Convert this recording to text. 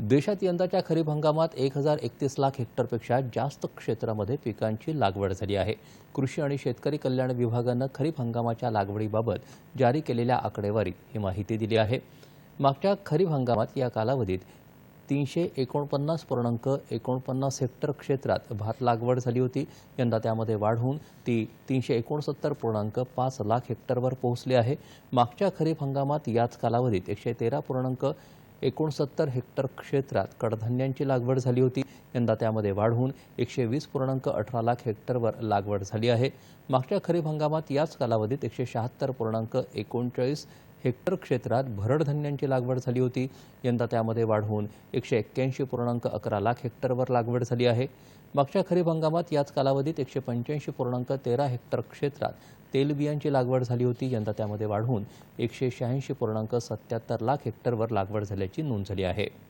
देशात यंदाच्या खरीप हंगामात एक हजार एकतीस लाख हेक्टरपेक्षा जास्त क्षेत्रामध्ये पिकांची लागवड झाली आहे. कृषी आणि शेतकरी कल्याण विभागानं खरीप हंगामाच्या लागवडीबाबत जारी केलेल्या आकडेवारीत ही माहिती दिली आहे. मागच्या खरीप हंगामात या कालावधीत तीनशे एकोणपन्नास पूर्णांक एकोणपन्नास हेक्टर क्षेत्रात भात लागवड झाली होती. यंदा त्यामध्ये वाढ होऊन ती तीनशे एकोणसत्तर पूर्णांक पाच लाख हेक्टरवर पोहोचली आहे. मागच्या खरीप हंगामात याच कालावधीत एकशे तेरा पूर्णांक एकोणसत्तर हेक्टर क्षेत्रात कडधान्यांची लागवड झाली होती. यंदा त्यामध्ये वाढ होऊन एकशे वीस पूर्णांक अठरा लाख हेक्टरवर लागवड झाली आहे. मागच्या खरीप हंगामात याच कालावधीत एकशे शहात्तर पूर्णांक एकोणचाळीस हेक्टर क्षेत्रात भरड धान्यांची लागवड झाली होती. यंदा त्यामध्ये वाढ होऊन एकशे एक्क्याऐंशी पूर्णांक अकरा लाख हेक्टरवर लागवड झाली आहे. मागच्या खरीप हंगामात याच कालावधीत एकशे पंच्याऐंशी पूर्णांक तेरा हेक्टर क्षेत्रात तेलबियांची लागवड झाली होती. यंदा त्यामध्ये वाढ होऊन एकशे शहाऐंशी पूर्णांक सत्याहत्तर लाख हेक्टरवर लागवड झाल्याची नोंद झाली आहे.